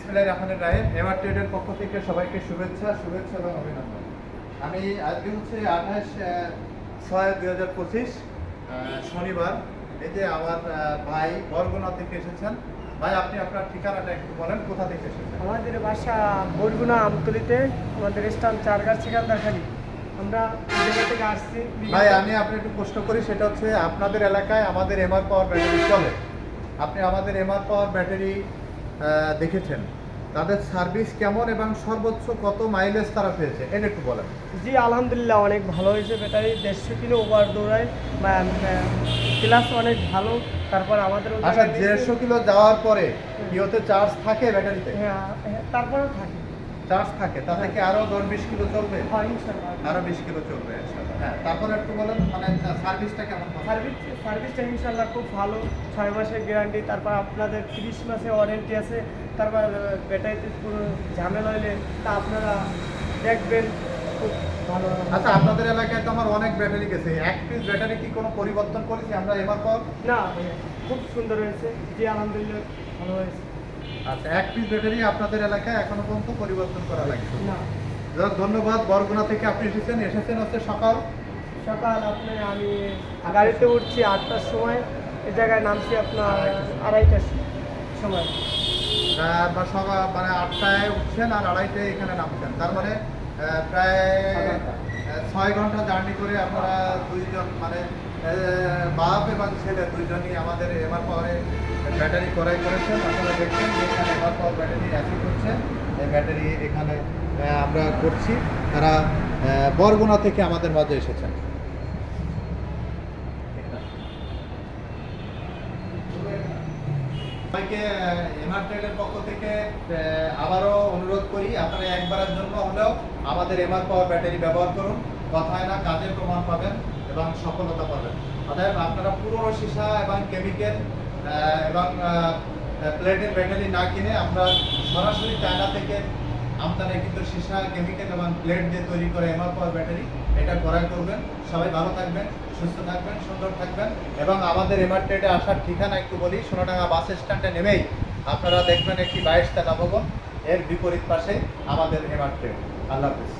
বিসমিল্লাহির রহমানির রহিম। এমআর ট্রেডের পক্ষ থেকে সবাইকে শুভেচ্ছা শুভেচ্ছা এবং অভিনন্দন। আমি আজকে হচ্ছে আঠাশ ছয় দুই হাজার পঁচিশ শনিবার। এই যে আমার ভাই বরগুনা থেকে এসেছেন। ভাই আপনি আপনার ঠিকানাটা একটু বলেন কোথা থেকে এসেছেন? আমাদের বাসা বরগুনা আমতলিতে আমাদের স্থান চারগাছ সিকান্দারখালি আমরা এই জায়গা থেকে আসছি। ভাই আমি আপনি একটু প্রশ্ন করি সেটা হচ্ছে আপনাদের এলাকায় আমাদের এমআর পাওয়ার ব্যাটারি চলে। আপনি আমাদের এমআর পাওয়ার ব্যাটারি দেখেছেন। তাদের সার্ভিস কেমন এবং সর্বোচ্চ কত মাইলেজ তারা পেয়েছে? এটা একটু বলেন। জি আলহামদুলিল্লাহ অনেক ভালো হয়েছে ব্যাটারি। দেড়শো কিলো ওভার দৌড়ায় ক্লাস অনেক ভালো। তারপর আমাদের আচ্ছা দেড়শো কিলো যাওয়ার পরে কি ওতে চার্জ থাকে ব্যাটারিতে? হ্যাঁ হ্যাঁ, তারপরেও থাকে। চার্জ থাকে তা থেকে আরও দশ বিশ কিলো চলবে? আরও বিশ কিলো চলবে হ্যাঁ তারপরে একটু বলেন মানে সার্ভিসটা কেমন সার্ভিস সার্ভিসটা ইনশাল্লাহ খুব ভালো। ছয় মাসের গ্যারান্টি তারপর আপনাদের তিরিশ মাসের ওয়ারেন্টি আছে তারপর ব্যাটারিতে কোনো ঝামেলা হলে তা আপনারা দেখবেন খুব ভালো। আচ্ছা আপনাদের এলাকায় তো আমার অনেক ব্যাটারি গেছে। এক পিস ব্যাটারি কি কোনো পরিবর্তন করেছি আমরা এবার পর না খুব সুন্দর হয়েছে। জি আলহামদুলিল্লাহ ভালো হয়েছে। আচ্ছা এক পিস ব্যাটারি আপনাদের এলাকায় এখনও পর্যন্ত পরিবর্তন করা লাগছে ধন্যবাদ বরগুনা থেকে আপনি এসেছেন। এসেছেন হচ্ছে সকাল। সকাল আপনি আমি গাড়িতে উঠছি আটটার সময়। এই জায়গায় নামছি আপনার আড়াইটার সময়। বা সকাল মানে আটটায় উঠছেন আর আড়াইটায় এখানে নামছেন। তার মানে প্রায় ছয় ঘণ্টা। জার্নি করে আপনারা দুইজন মানে বাপ এবং ছেলে দুইজনই আমাদের এমআর পাওয়ারে ব্যাটারি ক্রয় করেছেন আপনারা দেখছেন যে এখানে এমআর পাওয়ার ব্যাটারি অ্যাসি করছে এই ব্যাটারি এখানে আমরা করছি। তারা বরগুনা থেকে আমাদের মাঝে এসেছেন। সবাইকে এমআরটেলের পক্ষ থেকে আবারও অনুরোধ করি, আপনারা একবারের জন্য হলেও আমাদের এমআর পাওয়ার ব্যাটারি ব্যবহার করুন। কথায় না কাজে প্রমাণ পাবেন এবং সফলতা পাবেন। অতএব আপনারা পুরনো সীসা এবং কেমিক্যাল এবং প্লেটের ব্যাটারি না কিনে আমরা সরাসরি চায়না থেকে আমদানি কিন্তু সীসা কেমিক্যাল এবং প্লেট দিয়ে তৈরি করে এমআর পাওয়ার ব্যাটারি এটা ক্রয় করবেন। সবাই ভালো থাকবেন, সুস্থ থাকবেন, সুন্দর থাকবেন এবং আমাদের এমআর ট্রেডে আসার ঠিকানা একটু বলি, সোনাডাঙ্গা বাস স্ট্যান্ডে নেমেই আপনারা দেখবেন একটি বাইশ তালা ভবন। এর বিপরীত পাশে আমাদের এমআর ট্রেড আল্লাহ হাফিজ।